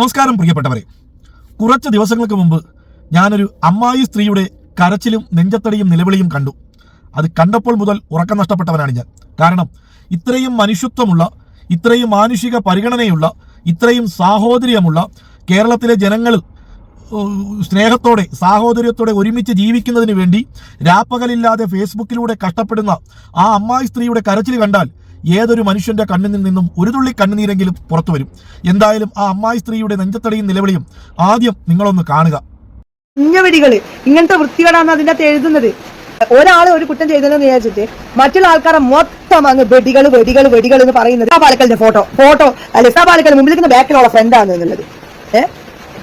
നമസ്കാരം പ്രിയപ്പെട്ടവരെ. കുറച്ച് ദിവസങ്ങൾക്ക് മുമ്പ് ഞാനൊരു അമ്മായി സ്ത്രീയുടെ കരച്ചിലും നെഞ്ചത്തടിയും നിലവിളിയും കണ്ടു. അത് കണ്ടപ്പോൾ മുതൽ ഉറക്കം നഷ്ടപ്പെട്ടവനാണ് ഞാൻ. കാരണം ഇത്രയും മനുഷ്യത്വമുള്ള ഇത്രയും മാനുഷിക പരിഗണനയുള്ള ഇത്രയും സാഹോദര്യമുള്ള കേരളത്തിലെ ജനങ്ങൾ സ്നേഹത്തോടെ സാഹോദര്യത്തോടെ ഒരുമിച്ച് ജീവിക്കുന്നതിന് വേണ്ടി രാപ്പകലില്ലാതെ ഫേസ്ബുക്കിലൂടെ കഷ്ടപ്പെടുന്ന ആ അമ്മായി സ്ത്രീയുടെ കരച്ചിൽ കണ്ടാൽ ഏതൊരു മനുഷ്യന്റെ കണ്ണിൽ നിന്നും ഒരു തുള്ളി കണ്ണുനീരെങ്കിലും പുറത്തു വരും എന്തായാലും ആ അമ്മായി സ്ത്രീയുടെ നെഞ്ചത്തടിയും നിലവിളിയും ആദ്യം നിങ്ങളൊന്ന് കാണുക. കുഞ്ഞവടികൾ ഇങ്ങനത്തെ വൃത്തികളാണ് അതിന്റെ അകത്ത് എഴുതുന്നത്. ഒരാൾ ഒരു കുറ്റം ചെയ്തതെന്ന് വിചാരിച്ചിട്ട് മറ്റുള്ള ആൾക്കാരെ മൊത്തം അങ്ങ് വെടികൾ വെടികൾ വെടികൾ എന്ന് പറയുന്നത് പാലക്കലിന്റെ ഫോട്ടോ. ഫോട്ടോ ലിസാ പാലക്കൽ മുമ്പിൽ നിൽക്കുന്ന ബാക്കിലുള്ള ഫ്രണ്ടാണ് എന്നുള്ളത് ഏഹ്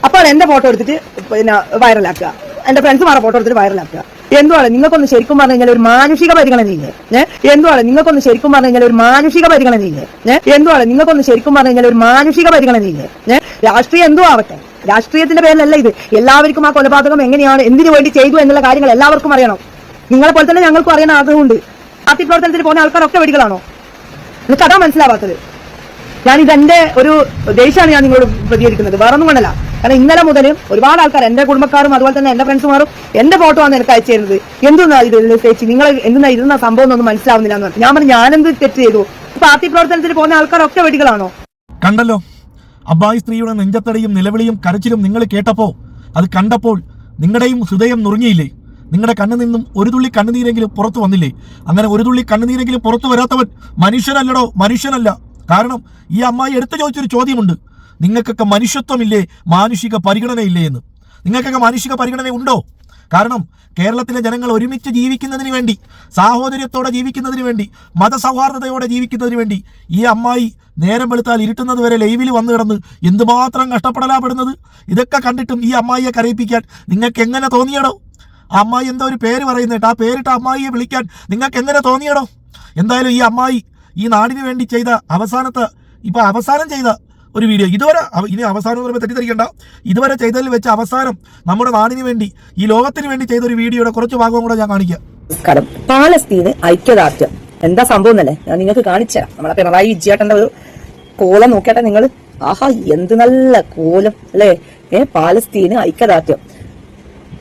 അപ്പോൾ എന്റെ ഫോട്ടോ എടുത്തിട്ട് പിന്നെ വൈറലാക്കുക എന്റെ ഫ്രണ്ട്സ് മാറ ഫോട്ടോ എടുത്തിട്ട് വൈറലാക്കുക എന്തുവാണ്? നിങ്ങൾക്കൊന്ന് ശരിക്കും പറഞ്ഞു കഴിഞ്ഞാൽ ഒരു മാനുഷിക പരിഗണനയില്ലേ ഏഹ് എന്തുവാണ്? നിങ്ങൾക്കൊന്ന് ശരിക്കും പറഞ്ഞു കഴിഞ്ഞാൽ ഒരു മാനുഷിക പരിഗണനയില്ലേ ഏഹ് എന്തുവാണ്? നിങ്ങൾക്കൊന്ന് ശരിക്കും പറഞ്ഞു കഴിഞ്ഞാൽ ഒരു മാനുഷിക പരിഗണനയില്ലേ ഏഹ് രാഷ്ട്രീയം എന്തോ ആവട്ടെ രാഷ്ട്രീയത്തിന്റെ പേരിലല്ല ഇത്. എല്ലാവർക്കും ആ കൊലപാതകം എങ്ങനെയാണ്? എന്തിനു വേണ്ടി ചെയ്തു എന്നുള്ള കാര്യങ്ങൾ എല്ലാവർക്കും അറിയണം. നിങ്ങളെ പോലെ തന്നെ ഞങ്ങൾക്കും അറിയണം ആഗ്രഹമുണ്ട്. പാർട്ടി പ്രവർത്തനത്തിന് പോകുന്ന ആൾക്കാരൊക്കെ വെടികളാണോ? നിങ്ങൾക്ക് അതാ മനസ്സിലാവാത്തത്. ഞാൻ ഇതെന്റെ ഒരു ദേഷ്യമാണ് ഞാൻ നിങ്ങളോട് പ്രതികരിക്കുന്നത്. വേറെ ഒന്നും കൊണ്ടല്ല കാരണം ഇന്നലെ മുതൽ ഒരുപാട് ആൾക്കാർ എന്റെ കുടുംബക്കാരും അതുപോലെ തന്നെ എന്റെ ഫ്രണ്ട്സുമാരും എന്റെ ഫോട്ടോ ആണ് എനിക്ക് അയച്ചു തരുന്നത് എന്തെന്നാ ഇത് ചേച്ചി? നിങ്ങൾ എന്തുന്നാ ഇരുന്ന സംഭവം ഒന്നും മനസ്സിലാവുന്നില്ല എന്ന് പറഞ്ഞു. ഞാൻ പറഞ്ഞു ഞാനെന്ത് തെറ്റ് ചെയ്തു? പാർട്ടി പ്രവർത്തനത്തിന് പോകുന്ന ആൾക്കാരൊക്കെ വെടികളാണോ? കണ്ടല്ലോ. അബ്ബായി സ്ത്രീയുടെ നെഞ്ചത്തടിയും നിലവിളിയും കരച്ചിലും നിങ്ങൾ കേട്ടപ്പോൾ അത് കണ്ടപ്പോൾ നിങ്ങളുടെയും ഹൃദയം നുറുങ്ങിയില്ലേ? നിങ്ങളുടെ കണ്ണിൽ നിന്നും ഒരു തുള്ളി കണ്ണുനീരെങ്കിലും പുറത്തു വന്നില്ലേ? അങ്ങനെ ഒരു തുള്ളി കണ്ണുനീരെങ്കിലും പുറത്തു വരാത്തവൻ മനുഷ്യനല്ലടോ മനുഷ്യനല്ല. കാരണം ഈ അമ്മായി എടുത്തു ചോദിച്ചൊരു ചോദ്യമുണ്ട്. നിങ്ങൾക്കൊക്കെ മനുഷ്യത്വമില്ലേ? മാനുഷിക പരിഗണനയില്ലേ എന്ന്. നിങ്ങൾക്കൊക്കെ മാനുഷിക പരിഗണന ഉണ്ടോ? കാരണം കേരളത്തിലെ ജനങ്ങൾ ഒരുമിച്ച് ജീവിക്കുന്നതിന് വേണ്ടി സാഹോദര്യത്തോടെ ജീവിക്കുന്നതിന് വേണ്ടി മതസൗഹാർദ്ദതയോടെ ജീവിക്കുന്നതിന് വേണ്ടി ഈ അമ്മായി നേരം വെളുത്താൽ ഇരുട്ടുന്നത് വരെ ലൈവിൽ വന്നു കിടന്ന് എന്തുമാത്രം കഷ്ടപ്പെടലാ പെടുന്നത് ഇതൊക്കെ കണ്ടിട്ടും ഈ അമ്മായിയെ കരയിപ്പിക്കാൻ നിങ്ങൾക്ക് എങ്ങനെ തോന്നിയടോ? ആ അമ്മായി എന്താ ഒരു പേര് പറയുന്നിട്ട് ആ പേരിട്ട് അമ്മായിയെ വിളിക്കാൻ നിങ്ങൾക്ക് എങ്ങനെ തോന്നിയടോ? എന്തായാലും ഈ അമ്മായി ഈ നാടിന് വേണ്ടി ചെയ്ത അവസാനത്തെ ഇപ്പൊ അവസാനം ചെയ്ത ഒരു വീഡിയോ ഇതുവരെ ഇനി അവസാനം എന്ന് പറയുമ്പോൾ തെറ്റിദ്ധരിക്കണ്ട. ഇതുവരെ ചെയ്തതിൽ വെച്ച് അവസാനം നമ്മുടെ നാടിന് വേണ്ടി ഈ ലോകത്തിന് വേണ്ടി ചെയ്ത ഒരു വീഡിയോയുടെ കുറച്ച് ഭാഗവും കൂടെ ഞാൻ കാണിക്കാം. പാലസ്തീന് ഐക്യദാർഢ്യം. എന്താ സംഭവം എന്നല്ലേ? ഞാൻ നിങ്ങൾക്ക് കാണിച്ചാ നമ്മളെ പിണറായി വിജയേട്ടന്റെ ഒരു കോലം നോക്കിയാട്ടെ നിങ്ങൾ. ആഹാ എന്ത് നല്ല കോലം അല്ലേ? ഏ പാലസ്തീന് ഐക്യദാർഢ്യം.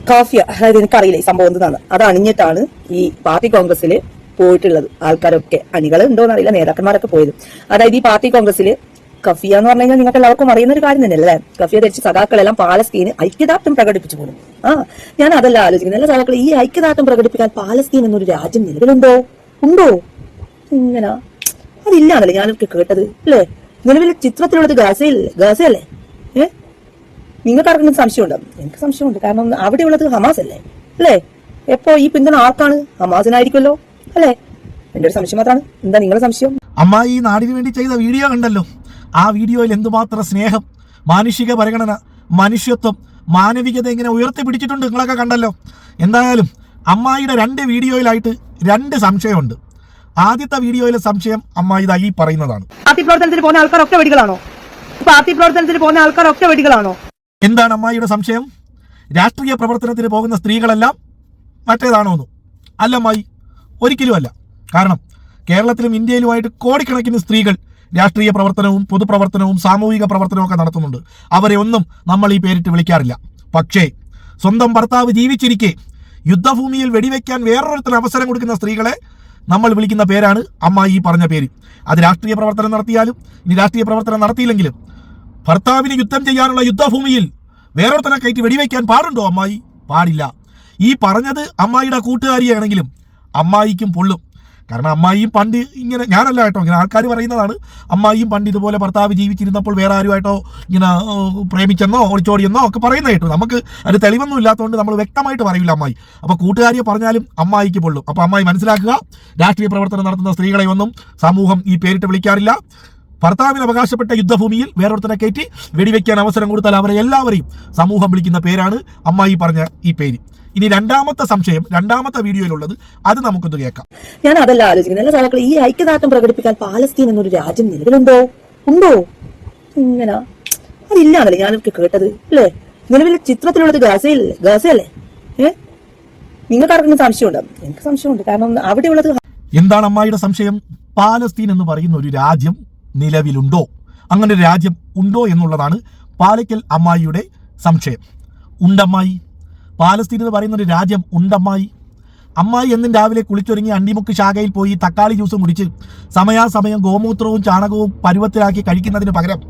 കാഫിയ അതായത് എനിക്കറിയില്ല ഈ സംഭവം എന്താണ് അത് അണിഞ്ഞിട്ടാണ് ഈ പാർട്ടി കോൺഗ്രസിൽ പോയിട്ടുള്ളത്. ആൾക്കാരൊക്കെ. അണികൾ ഉണ്ടോന്ന് അറിയില്ല നേതാക്കന്മാരൊക്കെ പോയത്. അതായത് ഈ പാർട്ടി കോൺഗ്രസിൽ കഫിയ എന്ന് പറഞ്ഞു കഴിഞ്ഞാൽ നിങ്ങൾക്ക് എല്ലാവർക്കും അറിയുന്ന ഒരു കാര്യം തന്നെയല്ലേ? കഫിയ ധരിച്ച സഖാക്കളെല്ലാം പാലസ്തീന് ഐക്യദാർഢ്യം പ്രകടിപ്പിച്ചു പോകും ആ ഞാൻ അതല്ല ആലോചിക്കുന്നത്. എല്ലാ സഖാക്കൾ ഈ ഐക്യദാർഢ്യം പ്രകടിപ്പിക്കാൻ പാലസ്തീൻ എന്നൊരു രാജ്യം നിലവിലുണ്ടോ? ഉണ്ടോ? ഇങ്ങനെ. അതില്ലാന്നല്ലേ ഞാനൊക്കെ കേട്ടത് അല്ലേ? നിലവിൽ ചിത്രത്തിലുള്ളത് ഗാസയിലല്ലേ ഗാസയല്ലേ? ഏ? നിങ്ങൾക്ക് ആർക്കെങ്കിലും സംശയമുണ്ടോ? എനിക്ക് സംശയമുണ്ട്. കാരണം അവിടെയുള്ളത് ഹമാസ് അല്ലേ അല്ലേ? എപ്പോ ഈ പിന്തുണ ആർക്കാണ്? ഹമാസിനായിരിക്കുമല്ലോ. അല്ലേ? എന്റെ ഒരു സംശയം മാത്രമാണ്. എന്താ നിങ്ങളുടെ സംശയം? അമ്മായി ഈ നാടിന് വേണ്ടി ചെയ്ത വീഡിയോ കണ്ടല്ലോ. ആ വീഡിയോയിൽ എന്തുമാത്രം സ്നേഹം മാനുഷിക പരിഗണന മനുഷ്യത്വം മാനവികത ഇങ്ങനെ ഉയർത്തിപ്പിടിച്ചിട്ടുണ്ട് നിങ്ങളൊക്കെ കണ്ടല്ലോ. എന്തായാലും അമ്മായിയുടെ രണ്ട് വീഡിയോയിലായിട്ട് രണ്ട് സംശയമുണ്ട്. ആദ്യത്തെ വീഡിയോയിലെ സംശയം അമ്മായി ഇതാ ഈ പറയുന്നതാണ്. പാർട്ടി പ്രവർത്തനത്തിന് പോകുന്ന ആൾക്കാരൊക്കെ വെടികളാണോ? പാർട്ടി പ്രവർത്തനത്തിന് പോകുന്ന ആൾക്കാരൊക്കെ വെടികളാണോ? എന്താണ് അമ്മായിയുടെ സംശയം? രാഷ്ട്രീയ പ്രവർത്തനത്തിന് പോകുന്ന സ്ത്രീകളെല്ലാം മറ്റേതാണോന്നു? അല്ലമ്മായി അല്ല അമ്മായി ഒരിക്കലുമല്ല കാരണം കേരളത്തിലും ഇന്ത്യയിലുമായിട്ട് കോടിക്കണക്കിന് സ്ത്രീകൾ രാഷ്ട്രീയ പ്രവർത്തനവും പൊതുപ്രവർത്തനവും സാമൂഹിക പ്രവർത്തനവും ഒക്കെ നടത്തുന്നുണ്ട്. അവരെ ഒന്നും നമ്മൾ ഈ പേരിട്ട് വിളിക്കാറില്ല. പക്ഷേ സ്വന്തം ഭർത്താവ് ജീവിച്ചിരിക്കെ യുദ്ധഭൂമിയിൽ വെടിവെക്കാൻ വേറൊരുത്തിന് അവസരം കൊടുക്കുന്ന സ്ത്രീകളെ നമ്മൾ വിളിക്കുന്ന പേരാണ് അമ്മ ഈ പറഞ്ഞ പേര്. അത് രാഷ്ട്രീയ പ്രവർത്തനം നടത്തിയാലും ഇനി രാഷ്ട്രീയ പ്രവർത്തനം നടത്തിയില്ലെങ്കിലും ഭർത്താവിന് യുദ്ധം ചെയ്യാനുള്ള യുദ്ധഭൂമിയിൽ വേറൊരുത്തനെ കയറ്റി വെടിവെക്കാൻ പാടുണ്ടോ അമ്മായി? പാടില്ല. ഈ പറഞ്ഞത് അമ്മായിയുടെ കൂട്ടുകാരിയാണെങ്കിലും അമ്മായിക്കും പൊള്ളും. കാരണം അമ്മായിയും പണ്ട് ഇങ്ങനെ ഞാനല്ല കേട്ടോ ഇങ്ങനെ ആൾക്കാർ പറയുന്നതാണ്. അമ്മായിയും പണ്ട് ഇതുപോലെ ഭർത്താവ് ജീവിച്ചിരുന്നപ്പോൾ വേറെ ആരുമായിട്ടോ ഇങ്ങനെ പ്രേമിച്ചെന്നോ ഒളിച്ചോടിയെന്നോ ഒക്കെ പറയുന്നത് കേട്ടു. നമുക്ക് അത് തെളിവൊന്നും ഇല്ലാത്തതുകൊണ്ട് നമ്മൾ വ്യക്തമായിട്ട് പറയില്ല അമ്മായി. അപ്പോൾ കൂട്ടുകാരിയെ പറഞ്ഞാലും അമ്മായിക്ക് പൊള്ളും. അപ്പോൾ അമ്മായി മനസ്സിലാക്കുക രാഷ്ട്രീയ പ്രവർത്തനം നടത്തുന്ന സ്ത്രീകളെ ഒന്നും സമൂഹം ഈ പേരിട്ട് വിളിക്കാറില്ല. ഭർത്താവിന് അവകാശപ്പെട്ട യുദ്ധഭൂമിയിൽ വേറൊരുത്തനെ കയറ്റി വെടിവെക്കാൻ അവസരം കൊടുത്താൽ അവരെ എല്ലാവരെയും സമൂഹം വിളിക്കുന്ന പേരാണ് അമ്മായി പറഞ്ഞ ഈ പേര്. ഇനി രണ്ടാമത്തെ സംശയം രണ്ടാമത്തെ വീഡിയോയിലുള്ളത് അത് നമുക്കൊന്ന് കേൾക്കാം. ഞാൻ അതല്ല ആലോചിക്കുന്നത്. എല്ലാ സാധാക്കൾ ഈ ഐക്യദാർഢ്യം പ്രകടിപ്പിക്കാൻ പാലസ്തീൻ എന്നൊരു രാജ്യം നിലവിലുണ്ടോ? ഉണ്ടോ? ഇങ്ങനെ. അതില്ലാന്നല്ലേ ഞാനൊക്കെ കേട്ടത് അല്ലേ? നിലവിൽ ചിത്രത്തിലുള്ളത് ഗസയല്ലേ ഗസയല്ലേ? ഏ? നിങ്ങൾക്ക് ആർക്കെങ്കിലും സംശയമുണ്ടോ? എനിക്ക് സംശയമുണ്ട്. കാരണം അവിടെയുള്ളത് എന്താണ് അമ്മായിയുടെ സംശയം? പാലസ്തീൻ എന്ന് പറയുന്ന ഒരു രാജ്യം നിലവിലുണ്ടോ? അങ്ങനെ രാജ്യം ഉണ്ടോ എന്നുള്ളതാണ് പാലയ്ക്കൽ അമ്മായിയുടെ സംശയം. ഉണ്ടമ്മായി. പാലസ്തീൻ എന്ന് പറയുന്ന ഒരു രാജ്യം ഉണ്ടമ്മായി. അമ്മായി എന്നും രാവിലെ കുളിച്ചൊരുങ്ങി അണ്ടിമുക്ക് ശാഖയിൽ പോയി തക്കാളി ജ്യൂസ് കുടിച്ച് സമയാസമയം ഗോമൂത്രവും ചാണകവും പരുവത്തിലാക്കി കഴിക്കുന്നതിന് പകരം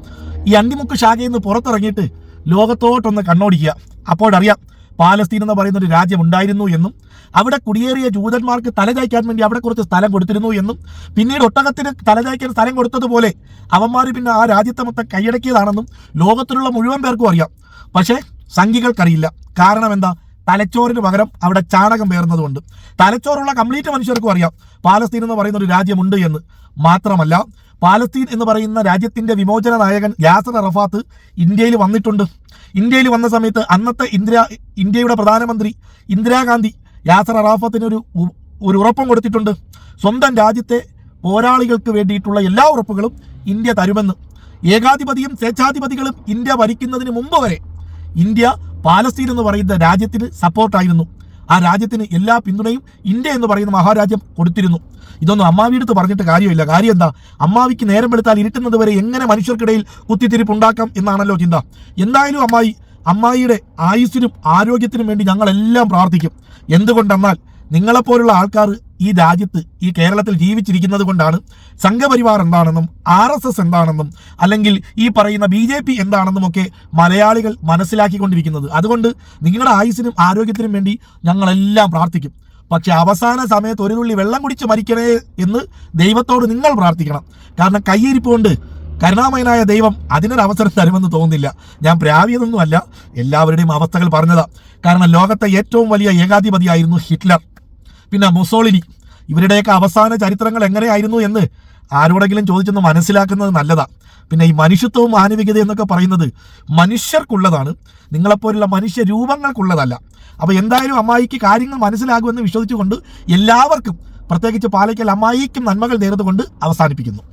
ഈ അണ്ടിമുക്ക് ശാഖയിൽ നിന്ന് പുറത്തിറങ്ങിയിട്ട് ലോകത്തോട്ടൊന്ന് കണ്ണോടിക്കുക. അപ്പോഴറിയാം പാലസ്തീൻ എന്ന് പറയുന്ന ഒരു രാജ്യം ഉണ്ടായിരുന്നു എന്നും അവിടെ കുടിയേറിയ ജൂതന്മാർക്ക് തലചായ്ക്കാൻ വേണ്ടി അവിടെ കുറച്ച് സ്ഥലം കൊടുത്തിരുന്നു എന്നും പിന്നീട് ഒട്ടകത്തിന് തലചായ്ക്കാൻ സ്ഥലം കൊടുത്തതുപോലെ അവന്മാർ പിന്നെ ആ രാജ്യത്തെ മൊത്തം കൈയടക്കിയതാണെന്നും ലോകത്തിലുള്ള മുഴുവൻ പേർക്കും അറിയാം. പക്ഷേ സംഘികൾക്കറിയില്ല കാരണം എന്താ? തലച്ചോറിന് പകരം അവിടെ ചാണകം പേർന്നതുകൊണ്ട് തലച്ചോറുള്ള കംപ്ലീറ്റ് മനുഷ്യർക്കും അറിയാം. പാലസ്തീൻ എന്ന് പറയുന്ന ഒരു രാജ്യമുണ്ട് എന്ന്. മാത്രമല്ല പാലസ്തീൻ എന്ന് പറയുന്ന രാജ്യത്തിന്റെ വിമോചന നായകൻ യാസർ അറഫാത്ത് ഇന്ത്യയിൽ വന്നിട്ടുണ്ട്. ഇന്ത്യയിൽ വന്ന സമയത്ത് അന്നത്തെ ഇന്ദിര ഇന്ത്യയുടെ പ്രധാനമന്ത്രി ഇന്ദിരാഗാന്ധി യാസർ അറാഫത്തിന് ഒരു ഒരു ഉറപ്പും കൊടുത്തിട്ടുണ്ട്. സ്വന്തം രാജ്യത്തെ പോരാളികൾക്ക് വേണ്ടിയിട്ടുള്ള എല്ലാ ഉറപ്പുകളും ഇന്ത്യ തരുമെന്ന്. ഏകാധിപതിയും സ്വേച്ഛാധിപതികളും ഇന്ത്യ ഭരിക്കുന്നതിന് മുമ്പ് വരെ ഇന്ത്യ പാലസ്തീൻ എന്ന് പറയുന്ന രാജ്യത്തിന് സപ്പോർട്ടായിരുന്നു ആ രാജ്യത്തിന് എല്ലാ പിന്തുണയും ഇന്ത്യ എന്ന് പറയുന്ന മഹാരാജ്യം കൊടുത്തിരുന്നു. ഇതൊന്നും അമ്മാവിയെടുത്ത് പറഞ്ഞിട്ട് കാര്യമില്ല. കാര്യം എന്താ? അമ്മാവിക്ക് നേരം വെളുത്താൽ ഇരുട്ടുന്നത് വരെ എങ്ങനെ മനുഷ്യർക്കിടയിൽ കുത്തിത്തിരിപ്പ് ഉണ്ടാക്കാം എന്നാണല്ലോ ചിന്ത. എന്തായാലും അമ്മായി അമ്മായിയുടെ ആയുസ്സിനും ആരോഗ്യത്തിനും വേണ്ടി ഞങ്ങളെല്ലാം പ്രാർത്ഥിക്കും. എന്തുകൊണ്ടെന്നാൽ നിങ്ങളെപ്പോലുള്ള ആൾക്കാർ ഈ രാജ്യത്ത് ഈ കേരളത്തിൽ ജീവിച്ചിരിക്കുന്നത് കൊണ്ടാണ് സംഘപരിവാർ എന്താണെന്നും ആർ എസ് എസ് എന്താണെന്നും അല്ലെങ്കിൽ ഈ പറയുന്ന ബി ജെ പി എന്താണെന്നും ഒക്കെ മലയാളികൾ മനസ്സിലാക്കിക്കൊണ്ടിരിക്കുന്നത്. അതുകൊണ്ട് നിങ്ങളുടെ ആയുസിനും ആരോഗ്യത്തിനും വേണ്ടി ഞങ്ങളെല്ലാം പ്രാർത്ഥിക്കും. പക്ഷെ അവസാന സമയത്ത് ഒരു തുള്ളി വെള്ളം കുടിച്ച് മരിക്കണേ എന്ന് ദൈവത്തോട് നിങ്ങൾ പ്രാർത്ഥിക്കണം. കാരണം കയ്യിരിപ്പ് കൊണ്ട് കരുണാമയനായ ദൈവം അതിനൊരു അവസരം തരുമെന്ന് തോന്നുന്നില്ല. ഞാൻ പ്രാവിയതൊന്നുമല്ല എല്ലാവരുടെയും അവസ്ഥകൾ പറഞ്ഞതാ. കാരണം ലോകത്തെ ഏറ്റവും വലിയ ഏകാധിപതിയായിരുന്നു ഹിറ്റ്ലർ. പിന്നെ മുസോളിനി. ഇവരുടെയൊക്കെ അവസാന ചരിത്രങ്ങൾ എങ്ങനെയായിരുന്നു എന്ന് ആരോടെങ്കിലും ചോദിച്ചൊന്ന് മനസ്സിലാക്കുന്നത് നല്ലതാ. പിന്നെ ഈ മനുഷ്യത്വവും മാനവികത എന്നൊക്കെ പറയുന്നത് മനുഷ്യർക്കുള്ളതാണ്. നിങ്ങളെപ്പോലുള്ള മനുഷ്യ രൂപങ്ങൾക്കുള്ളതല്ല. അപ്പോൾ എന്തായാലും അമ്മായിക്ക് കാര്യങ്ങൾ മനസ്സിലാകുമെന്ന് വിശ്വസിച്ചുകൊണ്ട് എല്ലാവർക്കും പ്രത്യേകിച്ച് പാലയ്ക്കൽ അമ്മായിക്കും നന്മകൾ നേർന്നുകൊണ്ട് അവസാനിപ്പിക്കുന്നു.